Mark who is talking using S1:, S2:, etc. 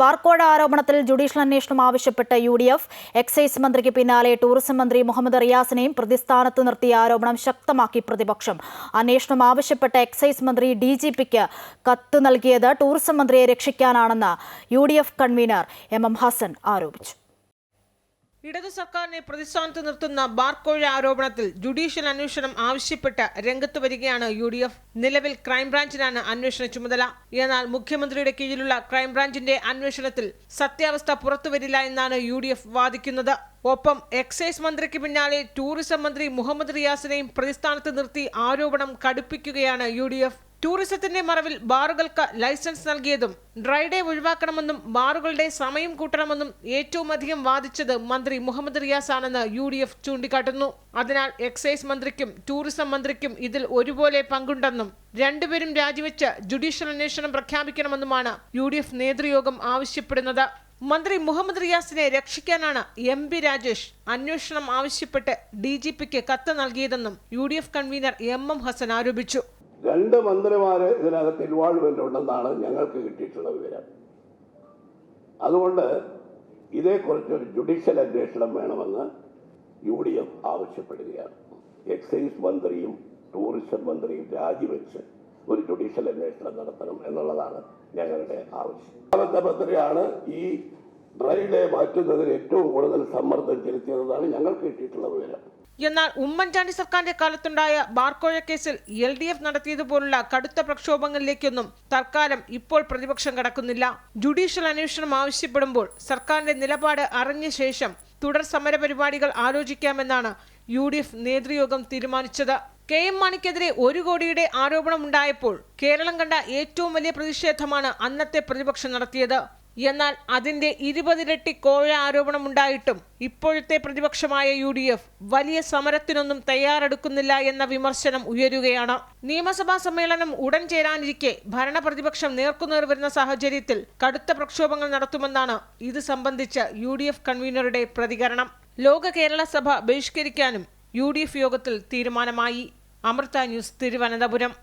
S1: ബാർക്കോഴ ആരോപണത്തിൽ ജുഡീഷ്യൽ അന്വേഷണം ആവശ്യപ്പെട്ട് യു ഡി എഫ് എക്സൈസ് മന്ത്രിക്ക് പിന്നാലെ ടൂറിസം മന്ത്രി മുഹമ്മദ് റിയാസിനെയും പ്രതിസ്ഥാനത്ത് നിർത്തിയ ആരോപണം ശക്തമാക്കി പ്രതിപക്ഷം. അന്വേഷണം ആവശ്യപ്പെട്ട എക്സൈസ് മന്ത്രി ഡി ജി പിക്ക് കത്ത് നൽകിയത് ടൂറിസം മന്ത്രിയെ രക്ഷിക്കാനാണെന്ന് U D F convener M M Hasan ആരോപിച്ചു.
S2: ഇടതു സർക്കാരിനെ പ്രതിസ്ഥാനത്ത് നിർത്തുന്ന ബാർക്കോഴ ആരോപണത്തിൽ ജുഡീഷ്യൽ അന്വേഷണം ആവശ്യപ്പെട്ട് രംഗത്ത് വരികയാണ് യു ഡി എഫ് നിലവിൽ ക്രൈംബ്രാഞ്ചിനാണ് അന്വേഷണ ചുമതല. എന്നാൽ മുഖ്യമന്ത്രിയുടെ കീഴിലുള്ള ക്രൈംബ്രാഞ്ചിന്റെ അന്വേഷണത്തിൽ സത്യാവസ്ഥ പുറത്തുവരില്ല എന്നാണ് യു വാദിക്കുന്നത്. ഒപ്പം എക്സൈസ് മന്ത്രിക്ക് പിന്നാലെ ടൂറിസം മന്ത്രി മുഹമ്മദ് റിയാസിനെയും പ്രതിസ്ഥാനത്ത് നിർത്തി ആരോപണം കടുപ്പിക്കുകയാണ് യു ടൂറിസത്തിന്റെ മറവിൽ ബാറുകൾക്ക് ലൈസൻസ് നൽകിയതും ഡ്രൈഡേ ഒഴിവാക്കണമെന്നും ബാറുകളുടെ സമയം കൂട്ടണമെന്നും ഏറ്റവും അധികം വാദിച്ചത് മന്ത്രി മുഹമ്മദ് റിയാസ് ആണെന്ന് യു ഡി എഫ് ചൂണ്ടിക്കാട്ടുന്നു. അതിനാൽ എക്സൈസ് മന്ത്രിക്കും ടൂറിസം മന്ത്രിക്കും ഇതിൽ ഒരുപോലെ പങ്കുണ്ടെന്നും രണ്ടുപേരും രാജിവെച്ച് ജുഡീഷ്യൽ അന്വേഷണം പ്രഖ്യാപിക്കണമെന്നുമാണ് യു ഡി എഫ് നേതൃയോഗം ആവശ്യപ്പെടുന്നത്. മന്ത്രി മുഹമ്മദ് റിയാസിനെ രക്ഷിക്കാനാണ് എം പി രാജേഷ് അന്വേഷണം ആവശ്യപ്പെട്ട് ഡി ജി പിക്ക് കത്ത് നൽകിയതെന്നും U D F convener M M Hasan ആരോപിച്ചു.
S3: രണ്ട് മന്ത്രിമാര് ഇതിനകത്ത് ഇൻവോൾവ്മെന്റ് ഉണ്ടെന്നാണ് ഞങ്ങൾക്ക് കിട്ടിയിട്ടുള്ള വിവരം. അതുകൊണ്ട് ഇതേക്കുറിച്ച് ഒരു ജുഡീഷ്യൽ അന്വേഷണം വേണമെന്ന് യു ഡി എഫ് ആവശ്യപ്പെടുകയാണ്. എക്സൈസ് മന്ത്രിയും ടൂറിസം മന്ത്രിയും രാജിവെച്ച് ഒരു ജുഡീഷ്യൽ അന്വേഷണം നടത്തണം എന്നുള്ളതാണ് ഞങ്ങളുടെ ആവശ്യം. രണ്ടാമത്തെ മന്ത്രിയാണ് ഈ ഡ്രൈ ഡേ മാറ്റുന്നതിന് ഏറ്റവും കൂടുതൽ സമ്മർദ്ദം ചെലുത്തിയതെന്നാണ് ഞങ്ങൾക്ക് കിട്ടിയിട്ടുള്ള വിവരം.
S2: എന്നാൽ ഉമ്മൻചാണ്ടി സർക്കാരിന്റെ കാലത്തുണ്ടായ ബാർക്കോഴ കേസിൽ എൽ ഡി എഫ് നടത്തിയതുപോലുള്ള കടുത്ത പ്രക്ഷോഭങ്ങളിലേക്കൊന്നും തൽക്കാലം ഇപ്പോൾ പ്രതിപക്ഷം കടക്കുന്നില്ല. ജുഡീഷ്യൽ അന്വേഷണം ആവശ്യപ്പെടുമ്പോൾ സർക്കാരിന്റെ നിലപാട് അറിഞ്ഞ ശേഷം തുടർ സമര പരിപാടികൾ ആലോചിക്കാമെന്നാണ് യു ഡി എഫ് നേതൃയോഗം തീരുമാനിച്ചത്. കെ എം മാണിക്കെതിരെ ഒരു കോടിയുടെ ആരോപണം ഉണ്ടായപ്പോൾ കേരളം കണ്ട ഏറ്റവും വലിയ പ്രതിഷേധമാണ് അന്നത്തെ പ്രതിപക്ഷം നടത്തിയത്. എന്നാൽ അതിന്റെ ഇരുപതിരട്ടി കോഴ ആരോപണം ഉണ്ടായിട്ടും ഇപ്പോഴത്തെ പ്രതിപക്ഷമായ യു ഡി എഫ് വലിയ സമരത്തിനൊന്നും തയ്യാറെടുക്കുന്നില്ല എന്ന വിമർശനം ഉയരുകയാണ്. നിയമസഭാ സമ്മേളനം ഉടൻ ചേരാനിരിക്കെ ഭരണപ്രതിപക്ഷം നേർക്കുനേർ വരുന്ന സാഹചര്യത്തിൽ കടുത്ത പ്രക്ഷോഭങ്ങൾ നടത്തുമെന്നാണ് ഇത് സംബന്ധിച്ച യു ഡി എഫ് കൺവീനറുടെ പ്രതികരണം. ലോക കേരള സഭ ബഹിഷ്കരിക്കാനും യു ഡി എഫ് യോഗത്തിൽ തീരുമാനമായി. അമൃത ന്യൂസ് തിരുവനന്തപുരം.